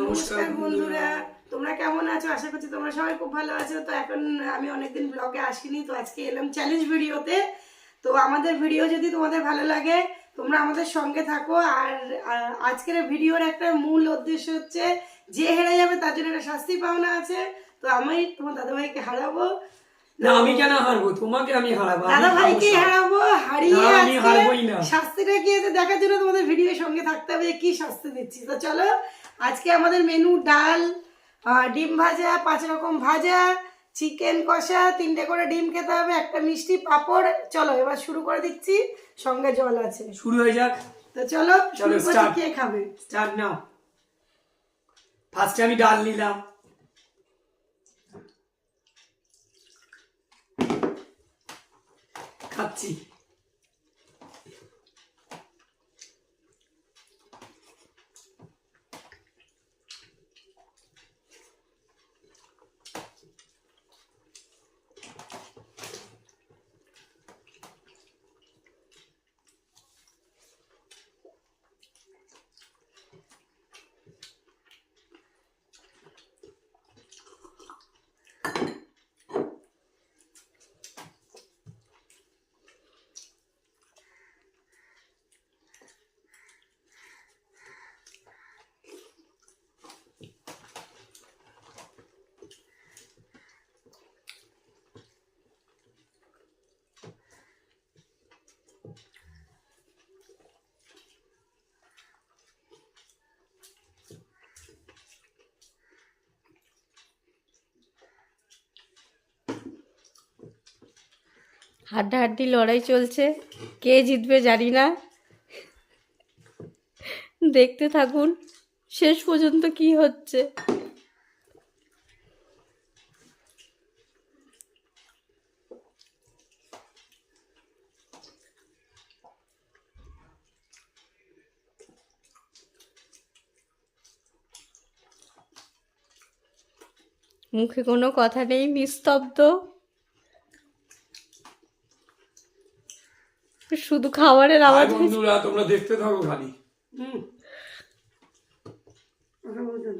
নমস্কার বন্ধুরা। তোমরা কেমন আছো? আশা করছি তোমরা সবাই খুব ভালো আছো। তো এখন আমি অনেকদিন ব্লগে আসিনি তো আজকে এলাম চ্যালেঞ্জ ভিডিওতে তো আমাদের ভিডিও যদি তোমাদের ভালো লাগে তোমরা আমাদের সঙ্গে থাকো। আর আজকের ভিডিওর একটা মূল উদ্দেশ্য হচ্ছে যে হেরে যাবে তার জন্য একটা শাস্তি পাওনা আছে। তো আমি তোমার দাদাভাইকে হারাবো। না আমি কেন হারবো? তোমাকে আমি হারাবো দাদা ভাইকে হারবো হারাবো? হারিয়ে আমি হারবোই না। শাস্তিটা কি আছে দেখার জন্য তোমাদের ভিডিওর সঙ্গে থাকতে হবে কি শাস্তি দিচ্ছি? তো চলো আজকে আমাদের মেনু ডাল ডিম ভাজা পাঁচ রকম ভাজা চিকেন কষা তিনটে করে ডিম খেতে হবে একটা মিষ্টি পাঁপড়। চলো এবার শুরু করে দিচ্ছি সঙ্গে জল আছে। শুরু হয়ে যাক। তো চলো শুরু কে খাবে? স্টার্ট নাও। ফার্স্টে আমি ডাল নিলাম। খাচ্ছি হাড্ডাহাড্ডি লড়াই চলছে। কে জিতবে জানি না। দেখতে থাকুন, শেষ পর্যন্ত কি হচ্ছে। মুখে কোনো কথা নেই, নিস্তব্ধ। শুধু খাবারের আওয়াজ বন্ধুরা তোমরা দেখতে থাকো খালি। হুম। কথা বলতে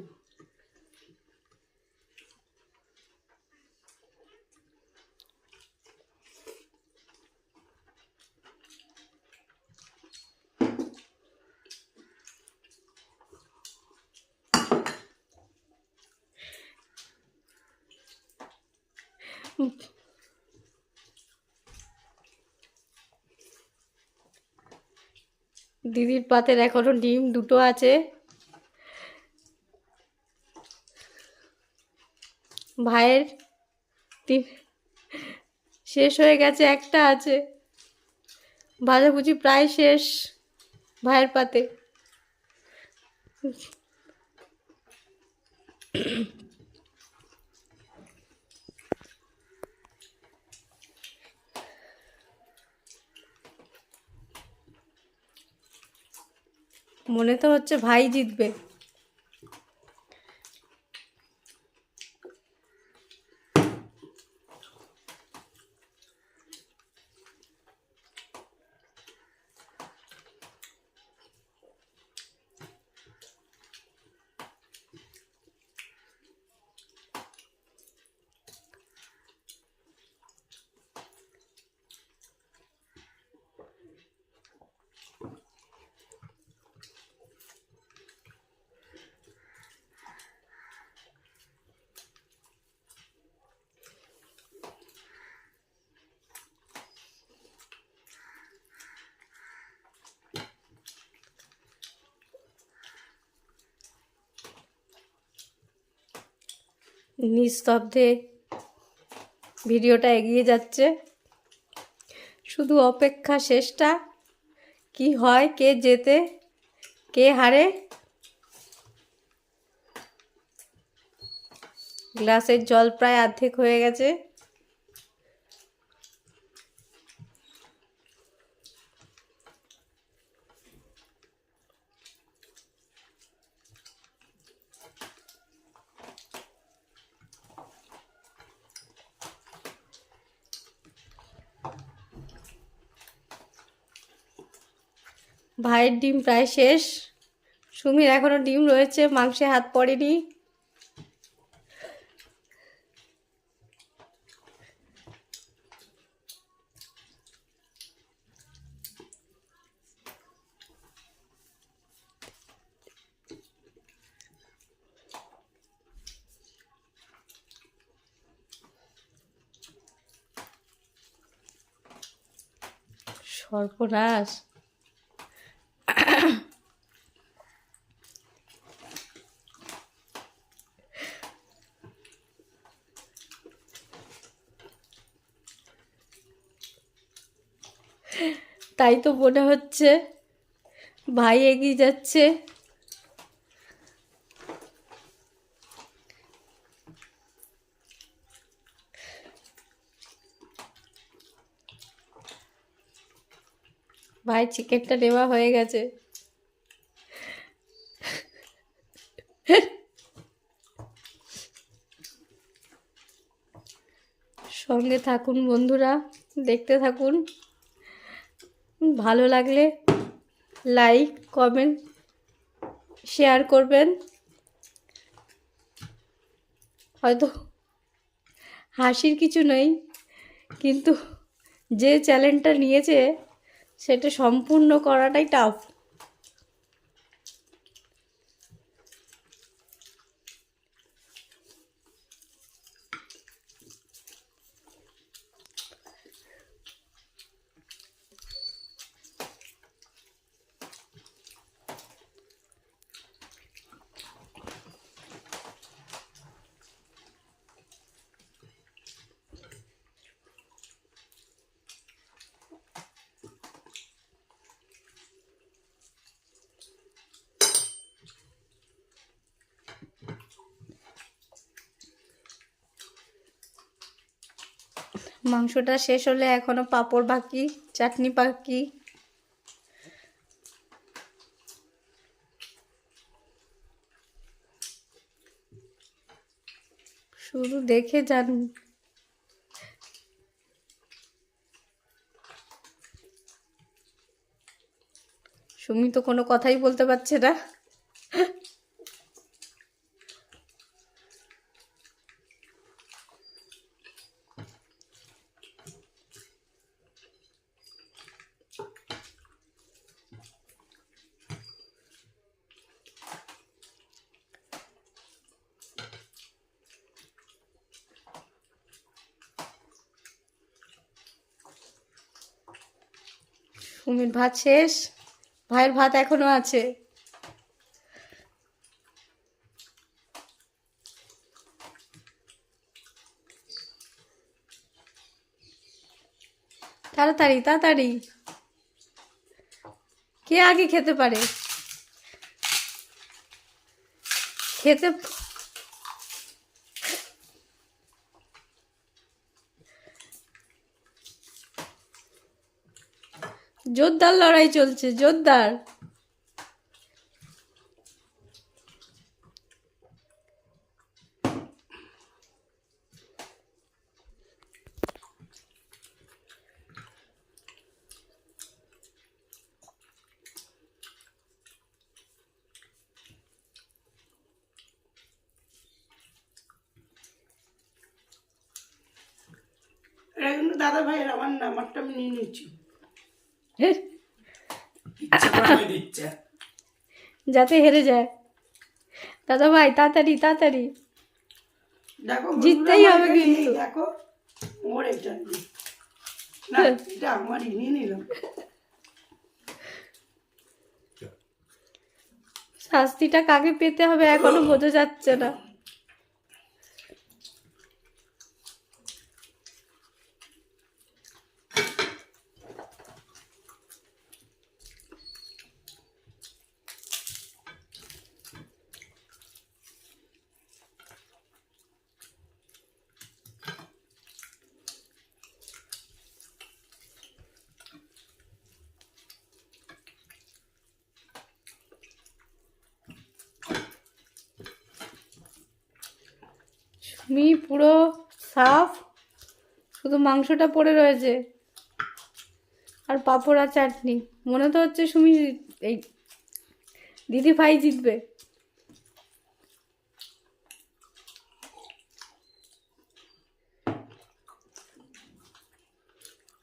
দিদির পাতের এখনও ডিম দুটো আছে। ভাইয়ের ডিম শেষ হয়ে গেছে, একটা আছে। ভাজাভুজি প্রায় শেষ ভাইয়ের পাতে। মনে তো হচ্ছে ভাই জিতবে। নিস্তব্ধে ভিডিওটা এগিয়ে যাচ্ছে। শুধু অপেক্ষা শেষটা, কি হয়, কে যেতে কে হারে? গ্লাসের জল প্রায় অর্ধেক হয়ে গেছে। ভাইয়ের ডিম প্রায় শেষ। সুমির এখনও ডিম রয়েছে মাংসে হাত পড়েনি। সর্বনাশ। তাই তো মনে হচ্ছে ভাই এগিয়ে যাচ্ছে। ভাই, চিকেনটা নেওয়া হয়ে গেছে। সঙ্গে থাকুন বন্ধুরা, দেখতে থাকুন। ভালো লাগলে লাইক কমেন্ট শেয়ার করবেন। হয়তো হাসির কিছু নেই, কিন্তু যে চ্যালেঞ্জটা নিয়েছে, সেটা সম্পূর্ণ করাটাই টাফ মাংসটা শেষ হলে এখনও পাঁপড় বাকি, চাটনি বাকি। শুধু দেখে যান। সুমি তো কোনো কথাই বলতে পারছে না। সুমির ভাত শেষ। ভাইয়ের ভাত এখনও আছে। তাড়াতাড়ি তাড়াতাড়ি। কে আগে খেতে পারে? খেতে জোরদার লড়াই চলছে জোরদার দাদা ভাইয়ের আমার না আমারটা আমি নিয়ে নিচ্ছি ইচ্ছে করে আমি দিচ্ছে যাতে হেরে যায়। দাদা ভাই তাড়াতাড়ি তাড়াতাড়ি। দেখো জিততেই হবে কিন্তু। দেখো ওর এটা না এটা আমারই নিয়ে নিলাম। শাস্তিটা কাকে পেতে হবে এখনও বোঝা যাচ্ছে না। মি পুরো সাফ, শুধু মাংসটা পড়ে রয়েছে। আর পাঁপড় চাটনি। মনে তো হচ্ছে সুমি এই দিদি ভাই জিতবে।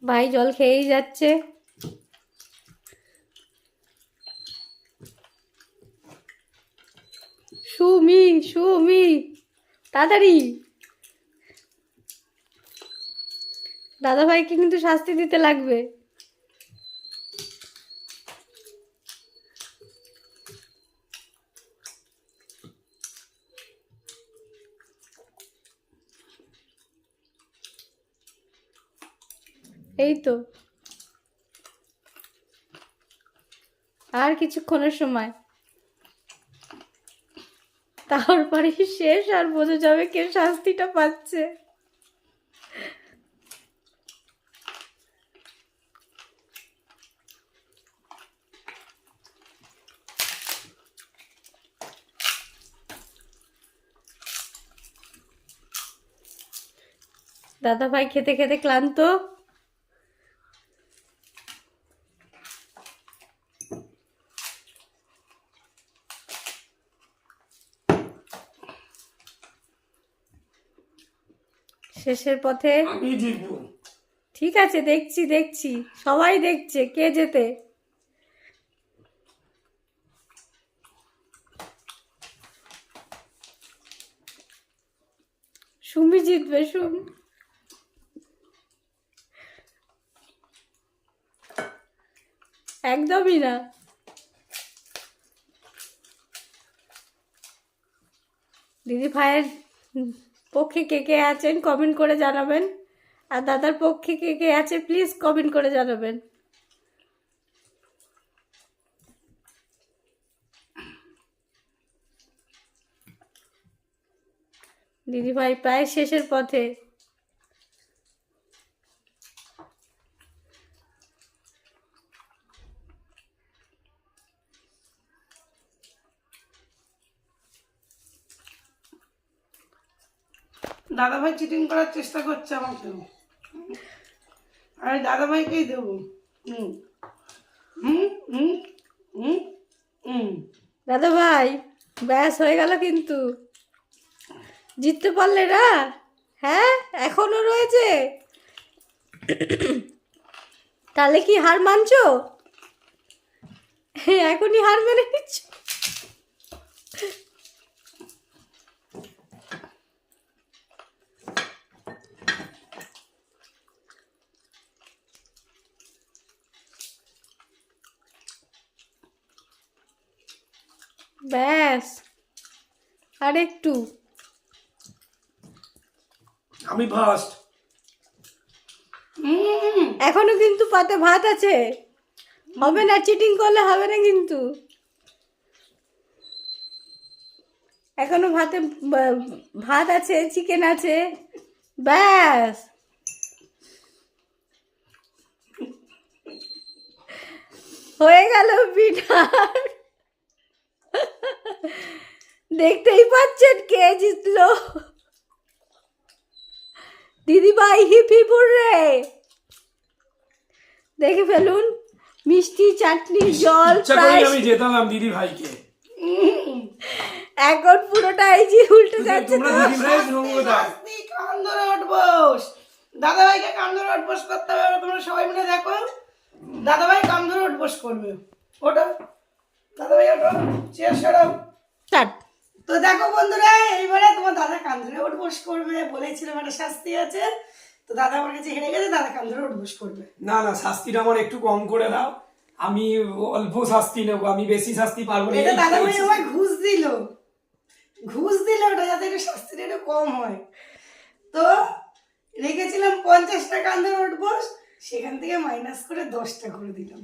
ভাই জল খেয়েই যাচ্ছে। সুমি সুমি। তাড়াতাড়ি। দাদা ভাইকে কিন্তু শাস্তি দিতে লাগবে। এই তো। আর কিছুক্ষণের সময়। তারপরে শেষ আর বোঝা যাবে কে শাস্তিটা পাচ্ছে। দাদা ভাই খেতে খেতে ক্লান্ত? শেষের পথে? ঠিক আছে দেখছি দেখছি। সবাই দেখছে কে যেতে সুমি জিতবে সুম। একদমই না। দিদি ভাইয়ের পক্ষে কে কে আছেন কমেন্ট করে জানাবেন। আর দাদার পক্ষে কে কে আছে প্লিজ কমেন্ট করে জানাবেন। দিদিভাই, প্রায় শেষের পথে। দাদা ভাই চিটিং করার চেষ্টা করছে আমাকে। আমি দাদা ভাইকেই দেবো। হুম। হুম হুম হুম হুম। দাদা ভাই ব্যাস হয়ে গেল কিন্তু। জিততে পারলে না? হ্যাঁ এখনও রয়েছে। তাহলে কি হার মানছ? এখনই হার মেনে নিচ্ছ? ব্যাস। আর একটু। আমি ফার্স্ট এখনও কিন্তু পাতে ভাত আছে। হবে না চিটিং করলে হবে না কিন্তু। এখনও ভাতে ভাত আছে চিকেন আছে। ব্যাস। হয়ে গেল বিটার দেখতেই পাচ্ছেন কে জিতলো। দিদি ভাই হিপ হিপ রে দেখে ফেলুন মিষ্টি চাটনি জল আমি জেতালাম দিদি ভাইকে এখন পুরোটাই যে উল্টে যাচ্ছে কান ধরে উঠবোস দাদা ভাইকে কান ধরে উঠবোস। করতে হবে তোমরা সবাই মিলে দেখো। দাদা ভাই কান ধরে উঠবোস করবে। ওটা। দাদা ভাই ওটা চেয়ার সরাও Start. তো দেখো বন্ধুরা এইবারে তোমার দাদা কান ধরে উঠবোস করবে বলেছিলাম একটা শাস্তি আছে। তো দাদা আমার কাছে হেরে গেছে দাদা কান ধরে উঠবোস করবে। না না শাস্তিটা আমার একটু কম করে দাও। আমি অল্প শাস্তি নেব আমি বেশি শাস্তি পারব না এটা দাদা ভাই। আমায় ঘুষ দিল। ঘুষ দিল ওটা যাতে একটু শাস্তিটা একটু কম হয়। তো রেখেছিলাম পঞ্চাশ টাকা আন্দোলন উঠবোস সেখান থেকে মাইনাস করে দশটা করে দিলাম।